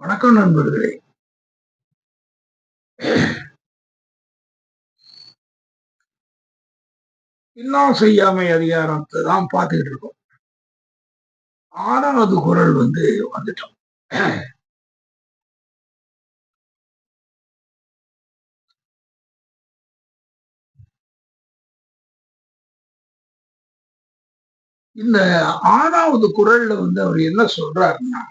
வணக்கம் நண்பர்களே. இன்னும் செய்யாமை அதிகாரத்தை தான் பார்த்துக்கிட்டு இருக்கோம். ஆறாவது குரல் வந்து வந்துட்டோம். இந்த ஆறாவது குரல்ல வந்து அவர் என்ன சொல்றாருன்னா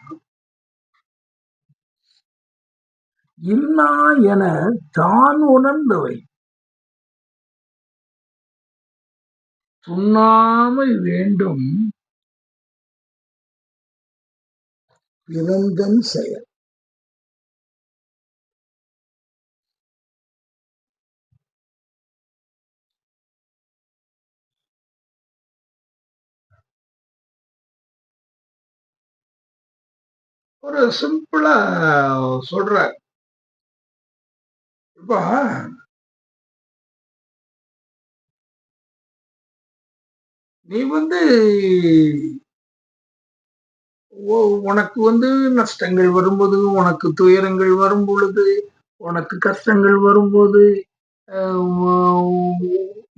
இன்னா என தான் உணர்ந்தவை. துண்ணாமை வேண்டும் பிறந்தன் செயல். ஒரு சிம்பிளா சொல்ற இப்ப நீ வந்து உனக்கு வந்து நஷ்டங்கள் வரும்போது உனக்கு துயரங்கள் வரும் பொழுது உனக்கு கஷ்டங்கள் வரும்போது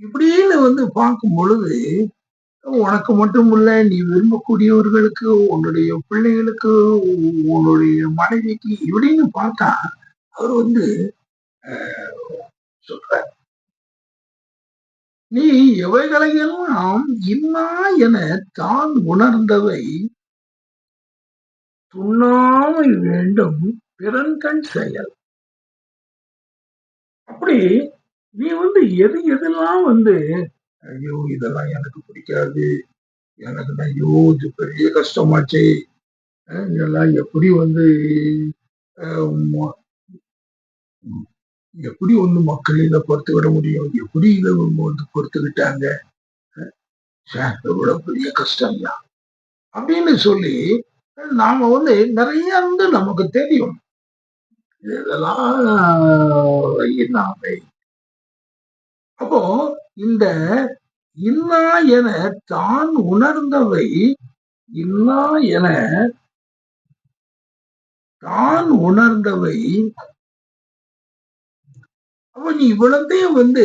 இப்படின்னு வந்து பார்க்கும் பொழுது உனக்கு மட்டும் இல்ல நீ விரும்பக்கூடியவர்களுக்கு உன்னுடைய பிள்ளைகளுக்கு உன்னுடைய மனைவிக்கு இப்படின்னு பார்த்தா அவர் வந்து சொல்ற. நீ எவைகளையெல்லாம் இன்னா என தான் உணர்ந்தவை. துண்ணாமை வேண்டும் பிறன்கண் செயல். அப்படி நீ வந்து எது எதெல்லாம் வந்து ஐயோ இதெல்லாம் எனக்கு பிடிக்காது. எனக்கு நான் ஐயோ இது பெரிய கஷ்டமாச்சே. இதெல்லாம் எப்படி வந்து எப்படி ஒண்ணு மக்கள் இதை பொறுத்து விட முடியும்? எப்படி இதை வந்து பொறுத்துக்கிட்டாங்க எவ்வளவு பெரிய கஷ்டம் ஐயா அப்படின்னு சொல்லி நாம வந்து நிறைய வந்து நமக்கு தெரியும். இதெல்லாம் அப்போ இந்த இன்னா என தான் உணர்ந்தவை இன்னா என தான் உணர்ந்தவை அப்போ நீ இவ்வளந்தே வந்து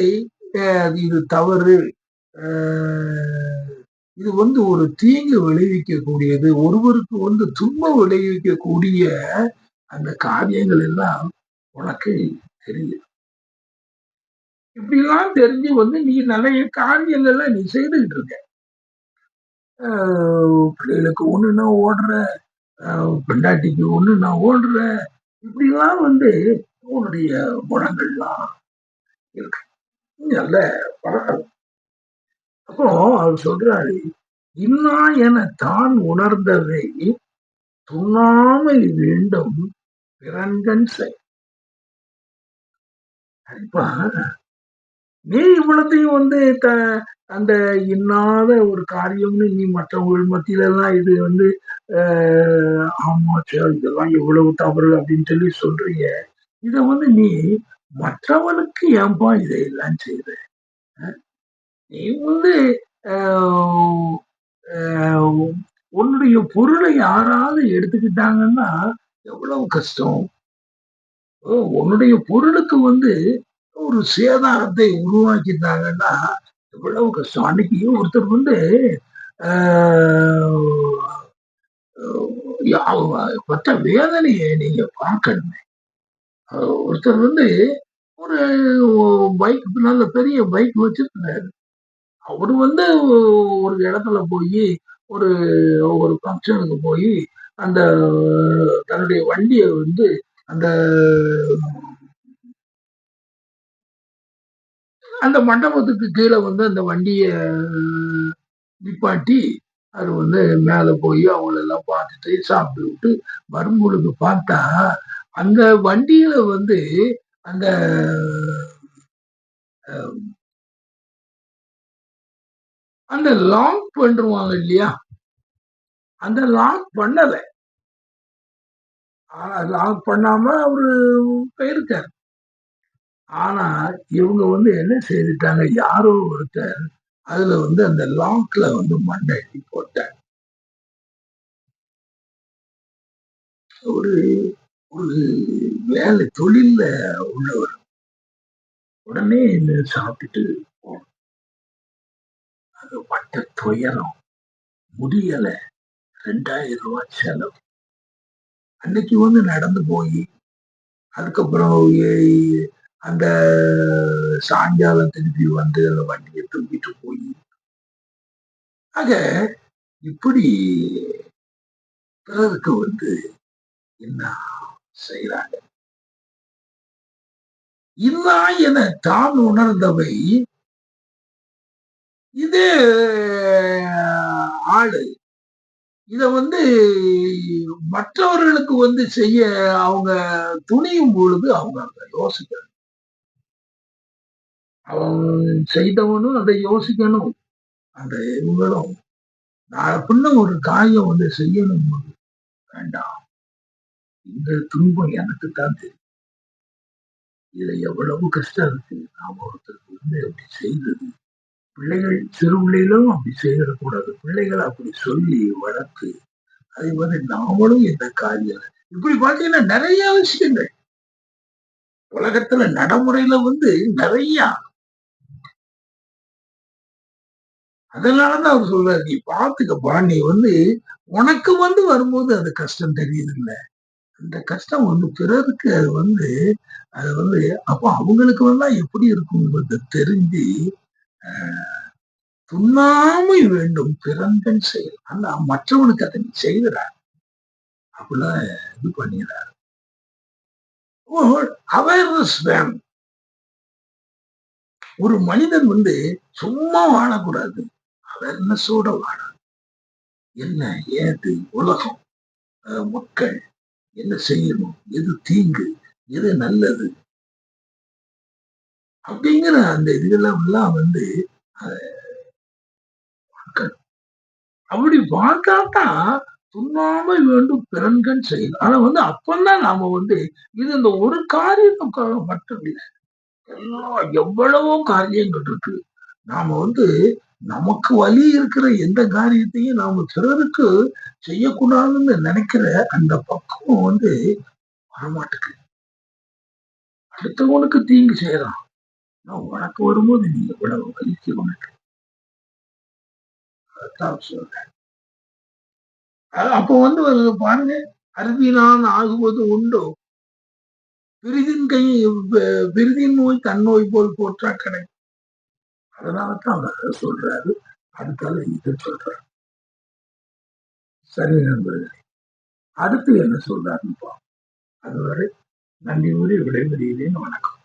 இது தவறு இது வந்து ஒரு தீங்கு விளைவிக்கக்கூடியது ஒருவருக்கு வந்து துன்பம் விளைவிக்கக்கூடிய அந்த காரியங்கள் எல்லாம் உனக்கு தெரியும். இப்படிலாம் தெரிஞ்சு வந்து நீ நிறைய காரியங்கள்லாம் நீ செய்துகிட்டு இருக்க. பிள்ளைகளுக்கு ஒண்ணு நான் ஓடுற பெண்டாட்டிக்கு ஒண்ணு நான் ஓடுற இப்படிலாம் வந்து உன்னுடைய குணங்கள்லாம் நல்ல பழக்கம். அப்போ அவர் சொல்றாரு இன்னா என தான் உணர்ந்ததை துண்ணாமல் வேண்டும் பிறன்கண் செய். நீ இவ்வளத்தையும் வந்து த அந்த இன்னாத ஒரு காரியம்னு நீ மற்றவர்கள் மத்தியில எல்லாம் இது வந்து ஆமா சார் இதெல்லாம் எவ்வளவு தவறு அப்படின்னு சொல்லி சொல்றீங்க இத வந்து நீ மற்றவனுக்கு ஏன்பா இதையெல்லாம் செய்த? நீ வந்து உன்னுடைய பொருளை யாராவது எடுத்துக்கிட்டாங்கன்னா எவ்வளவு கஷ்டம்? உன்னுடைய பொருளுக்கு வந்து ஒரு சேதாரத்தை உருவாக்கிட்டாங்கன்னா எவ்வளவு கஷ்டம்? அன்னைக்கு ஒருத்தர் வந்து பத்த வேதனையை நீங்க பார்க்கணுமே. ஒருத்தர் வந்து ஒரு பைக் நல்ல பெரிய பைக் வச்சிருந்தாரு அவர் வந்து ஒரு இடத்துல போய் ஒரு ஒரு ஃபங்க்ஷனுக்கு போய் அந்த தன்னுடைய வண்டியை வந்து அந்த அந்த மண்டபத்துக்கு கீழே வந்து அந்த வண்டியை நிப்பாட்டி அது வந்து மேலே போய் அவங்களெல்லாம் பார்த்துட்டு சாப்பிட்டு விட்டு வரும்பொழுது பார்த்தா அந்த வண்டியில வந்து அந்த அந்த லாங் பண்ணுவாங்க இல்லையா? அந்த லாங் பண்ணல. ஆனா லாங் பண்ணாம அவரு போயிருக்காரு. ஆனா இவங்க வந்து என்ன செய்துட்டாங்க? யாரோ ஒருத்தர் அதுல வந்து அந்த லாக்ல வந்து மண்ணை போட்டாங்க ஒரு ஒரு வேலை தொழில்ல உள்ளவர் உடனே இந்த சாப்பிட்டுட்டு போகணும். அது பட்ட துயரம் முடியல. ரெண்டாயிரம் ரூபாய் செலவு. அன்னைக்கு வந்து நடந்து போய் அதுக்கப்புறம் ஏ- அந்த சாயங்காலம் திருப்பி வந்து அந்த வண்டியை தூக்கிட்டு போய். ஆக இப்படி பிறருக்கு வந்து என்ன செய்யறாங்க இல்லா என தான் உணர்ந்தவை. இது ஆளு இத வந்து மற்றவர்களுக்கு வந்து செய்ய அவங்க துணியும் பொழுது அவங்க அதை யோசிக்கணும். அவன் செய்தவனும் அதை யோசிக்கணும். அந்த இவங்களும். நான் பின்ன ஒரு காரியம் வந்து செய்யணும். வேண்டாம். இந்த துன்பம் எனக்கு தான் தெரியும். இதுல எவ்வளவு கஷ்டம் இருக்கு நாம ஒருத்தருக்கு வந்து அப்படி செய்தது? பிள்ளைகள் சிறு பிள்ளைகளும் அப்படி செய்திடக்கூடாது பிள்ளைகள் அப்படி சொல்லி வளர்த்து அதே மாதிரி நாமளும் இந்த காரியம். இப்படி பாத்தீங்கன்னா நிறைய விஷயங்கள். உலகத்துல நடைமுறையில வந்து நிறைய. அதனாலதான் அவர் சொல்றாரு நீ பாத்துக்கப்பா நீ வந்து உனக்கு வந்து வரும்போது அது கஷ்டம் தெரியுது இல்ல அந்த கஷ்டம் வந்து பிறருக்கு அது வந்து அது வந்து அப்போ அவங்களுக்கு வந்து எப்படி இருக்குங்கிறது தெரிஞ்சு ஆஹ், துண்ணாமை வேண்டும் பிறந்தன் செயல். ஆனா மற்றவனுக்கு அதை நீ செய்கிறார் அப்படிலாம் இது பண்ணிடுறாரு. அவேர்னஸ் வேணும். ஒரு மனிதன் வந்து சும்மா வாழக்கூடாது. அவேர்னஸோட வாழ என்ன ஏது உலகம் அஹ், மக்கள் என்ன செய்யணும்? எது தீங்கு? எது நல்லது? அப்படிங்கிற அந்த இதுகளெல்லாம் எல்லாம் வந்து அஹ், அப்படி பார்த்தாதான் துண்ணாமை வேண்டும் பிறன்கண் செய்யணும் ஆனா வந்து அப்பந்தான் நாம வந்து இது இந்த ஒரு காரியத்துக்காக மட்டும் இல்லை எல்லாம் எவ்வளவோ காரியங்கள் இருக்கு. நாம வந்து நமக்கு வலி இருக்கிற எந்த காரியத்தையும் நாம பிறருக்கு செய்யக்கூடாதுன்னு நினைக்கிற அந்த பக்குவம் வந்து வரமாட்டுக்கு. அடுத்தவனுக்கு தீங்கு செய்யறான். நான் உனக்கு வரும்போது நீ எவ்வளவு வலிக்கு உனக்கு? அதான் சொல்றேன். அது அப்போ வந்து ஒரு பாருங்க அருவினான் ஆகுவது உண்டோ? பிரிதின் கை பிரிதின் நோய் தன் நோய் போல் போற்றா கடை அதனாலதான் அவர் சொல்றாரு. அடுத்தால இது சொல்றாரு. சரி நண்பர்களே அடுத்து என்ன சொல்றாருன்னு பாப்போம் அதுவரை நன்றி கூறி விடைபெறுகிறேன். வணக்கம்.